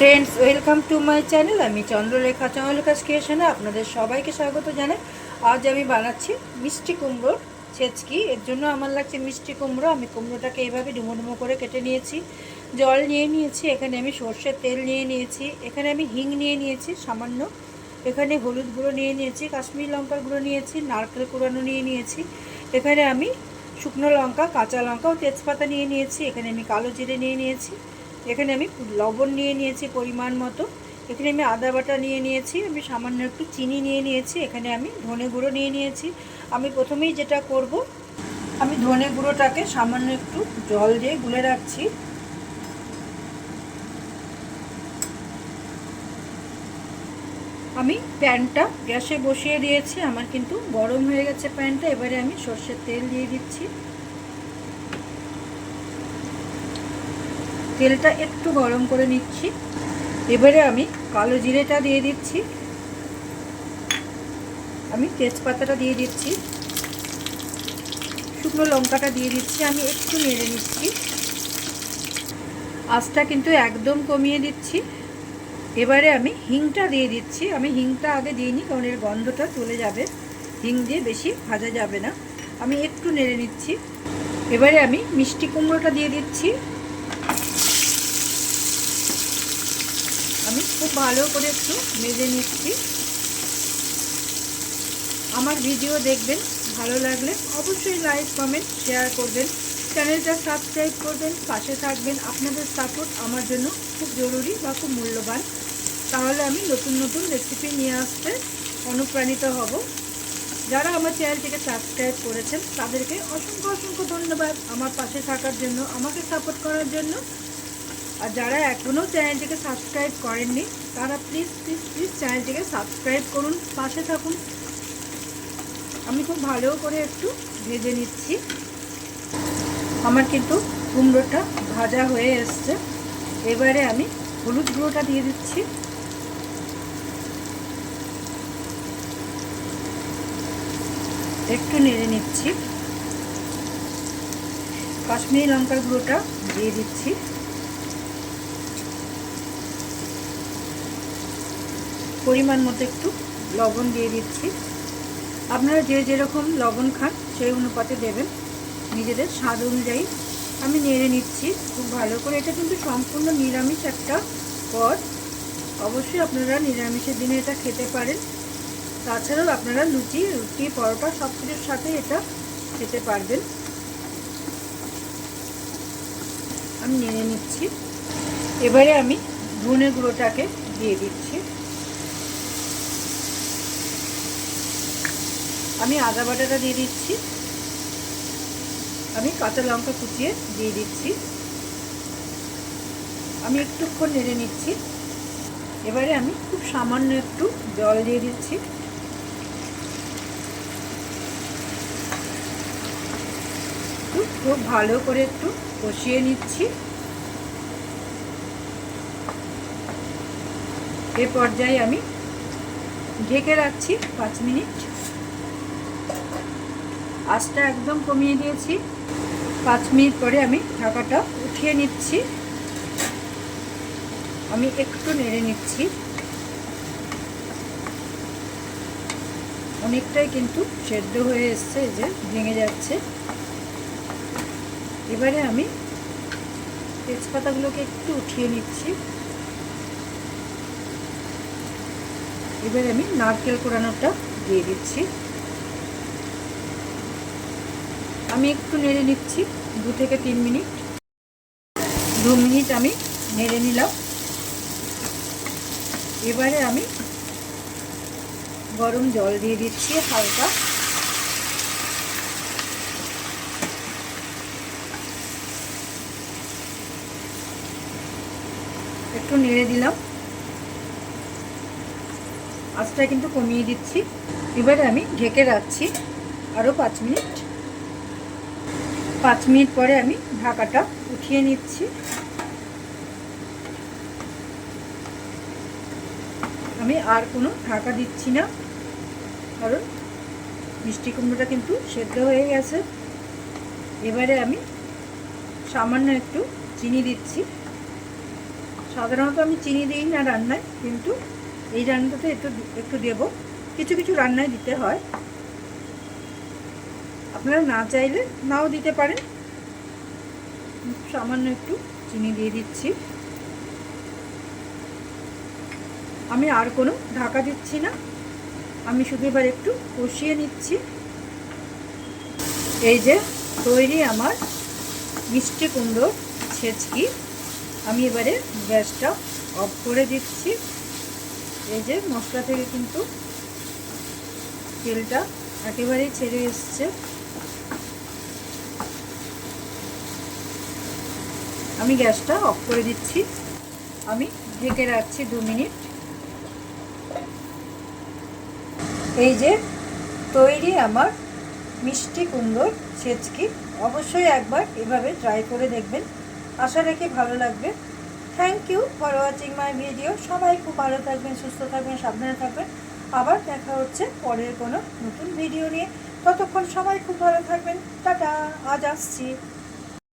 Friends welcome to my channel আমি চন্দ্রলেখা চন্দ্রলেখা ক্রিয়েশনে আপনাদের সবাইকে স্বাগত জানাই। আজ আমি বানাচ্ছি মিষ্টি কুমড়োর ছেচকি। এর জন্য আমার লাগছে মিষ্টি কুমড়ো। আমি কুমড়োটাকে এইভাবে ডুমো ডুমো করে কেটে নিয়েছি। জল নিয়ে নিয়েছি। এখানে আমি সর্ষের তেল নিয়ে নিয়েছি। এখানে আমি হিং নিয়ে নিয়েছি সামান্য। এখানে হলুদ গুঁড়ো নিয়ে নিয়েছি, কাশ্মীর লঙ্কার গুঁড়ো নিয়েছি, নারকেল কুড়ানো নিয়ে নিয়েছি। এখানে আমি শুকনো লঙ্কা, কাঁচা লঙ্কা ও তেজপাতা নিয়ে নিয়েছি। এখানে আমি কালো জিরে নিয়ে নিয়েছি। এখানে আমি লবণ নিয়ে নিয়েছি পরিমাণ মতো। এখানে আমি আদা বাটা নিয়ে নিয়েছি, আমি সামান্য একটু চিনি নিয়ে নিয়েছি, এখানে আমি ধনে গুঁড়ো নিয়ে নিয়েছি। আমি প্রথমেই যেটা করব, আমি ধনে গুঁড়োটাকে সামান্য একটু জল দিয়ে গুলে রাখছি। আমি প্যানটা গ্যাসে বসিয়ে দিয়েছি, আমার কিন্তু গরম হয়ে গেছে প্যানটা, এবারে আমি সর্ষের তেল দিয়ে দিচ্ছি। তেলটা একটু গরম করে নিচ্ছি। এবারে আমি কালো জিরেটা দিয়ে দিচ্ছি। আমি তেজপাতাটা দিয়ে দিচ্ছি। শুকনো লঙ্কাটা দিয়ে দিচ্ছি। আমি একটু নেড়ে নিচ্ছি। আঁচটা কিন্তু একদম কমিয়ে দিচ্ছি। এবারে আমি হিংটা দিয়ে দিচ্ছি। আমি হিংটা আগে দিইনি, কারণ এর গন্ধটা চলে যাবে। হিং দিয়ে বেশি ভাজা যাবে না। আমি একটু নেড়ে নিচ্ছি। এবারে আমি মিষ্টি কুমড়োটা দিয়ে দিচ্ছি আমি খুব ভালো করে একটু মেজে নিচ্ছি। আমার ভিডিও দেখবেন, ভালো লাগলে অবশ্যই লাইক, কমেন্ট, শেয়ার করবেন। চ্যানেলটা সাবস্ক্রাইব করবেন, পাশে থাকবেন। আপনাদের সাপোর্ট আমার জন্য খুব জরুরি বা খুব মূল্যবান। তাহলে আমি নতুন নতুন রেসিপি নিয়ে আসতে অনুপ্রাণিত হব। যারা আমার চ্যানেলটিকে সাবস্ক্রাইব করেছেন, তাদেরকে অসংখ্য অসংখ্য ধন্যবাদ। আমার পাশে থাকার জন্য, আমাকে সাপোর্ট করার জন্য। আর যারা এখনও চ্যানেলটিকে সাবস্ক্রাইব করেননি, তারা প্লিজ প্লিজ প্লিজ চ্যানেলটিকে সাবস্ক্রাইব করুন, পাশে থাকুন। আমি খুব ভালো করে একটু ভেজে নিচ্ছি। আমার কিন্তু কুমড়োটা ভাজা হয়ে এসছে। এবারে আমি হলুদ গুঁড়োটা দিয়ে দিচ্ছি। একটু নেড়ে নিচ্ছি। কাশ্মীরি লঙ্কার গুঁড়োটা দিয়ে দিচ্ছি। পরিমাণ মতো একটু লবণ দিয়ে দিচ্ছি। আপনারা যে যেরকম লবণ খান, সেই অনুপাতে দেবেন। নিজেদের স্বাদ অনুযায়ী আমি নেড়ে নিচ্ছি। খুব ভালো করে। এটা কিন্তু সম্পূর্ণ নিরামিষ একটা পদ। অবশ্যই আপনারা নিরামিষের দিনে এটা খেতে পারেন। তাছাড়াও আপনারা লুচি, রুটি, পরোটা সব কিছুর সাথে এটা খেতে পারবেন। আমি নেড়ে নিচ্ছি। এবারে আমি ধনে গুঁড়োটাকে দিয়ে দিচ্ছি। আমি আদা বাটাটা দিয়ে দিচ্ছি। আমি কাঁচা লঙ্কা কুচিয়ে দিয়ে দিচ্ছি। আমি একটুক্ষণ নেড়ে নিচ্ছি। এবারে আমি খুব সামান্য একটু জল দিয়ে দিচ্ছি। খুব ভালো করে একটু কষিয়ে নিচ্ছি। এ পর্যায়ে আমি ঢেকে রাখছি পাঁচ মিনিট। আঁচটা একদম কমিয়ে দিয়েছি। পাঁচ মিনিট পরে আমি ঢাকাটা উঠিয়ে নিচ্ছি। আমি একটু নেড়ে নিচ্ছি। অনেকটাই কিন্তু সেদ্ধ হয়ে এসছে যে ভেঙে যাচ্ছে। এবারে আমি তেজপাতাগুলোকে একটু উঠিয়ে নিচ্ছি। এবারে আমি নারকেল কোড়ানোটা দিয়ে দিচ্ছি। আমি একটু নেড়ে নিচ্ছি, দু থেকে তিন মিনিট। দু মিনিট আমি নেড়ে নিলাম। এবারে আমি গরম জল দিয়ে দিচ্ছি হালকা। একটু নেড়ে দিলাম। আঁচটা কিন্তু কমিয়ে দিচ্ছি। এবারে আমি ঢেকে রাখছি আরও পাঁচ মিনিট। পাঁচ মিনিট পরে আমি ঢাকাটা উঠিয়ে নিচ্ছি। আমি আর কোনো ঢাকা দিচ্ছি না, কারণ মিষ্টি কুমড়োটা কিন্তু সেদ্ধ হয়ে গেছে। এবারে আমি সামান্য একটু চিনি দিচ্ছি। সাধারণত আমি চিনি দিই না রান্নায়, কিন্তু এই রান্নাটাতে একটু একটু দেবো। কিছু কিছু রান্নায় দিতে হয়। আপনারা না চাইলে নাও দিতে পারেন। সামান্য একটু চিনি দিয়ে দিচ্ছি। আমি আর কোনো ঢাকা দিচ্ছি না। আমি শুধু এবার একটু কষিয়ে নিচ্ছি। এই যে তৈরি আমার মিষ্টি কুমড়োর ছেচকি। আমি এবারে গ্যাসটা অফ করে দিচ্ছি। এই যে মশলা থেকে কিন্তু তেলটা একেবারেই ছেড়ে এসছে। আমি গ্যাসটা অফ করে দিচ্ছি। আমি ঢেকে রাখছি দু মিনিট। এই যে তৈরি আমার মিষ্টি কুমড়োর ছেচকি, অবশ্যই একবার এভাবে ট্রাই করে দেখবেন। আশা রেখে ভালো লাগবে। Thank you for watching my video সবাই খুব ভালো থাকবেন, সুস্থ থাকবেন, সাবধানে থাকবেন। আবার দেখা হচ্ছে পরের কোনো নতুন ভিডিও নিয়ে। ততক্ষণ সবাই খুব ভালো থাকবেন। টাটা, আজ আসছি।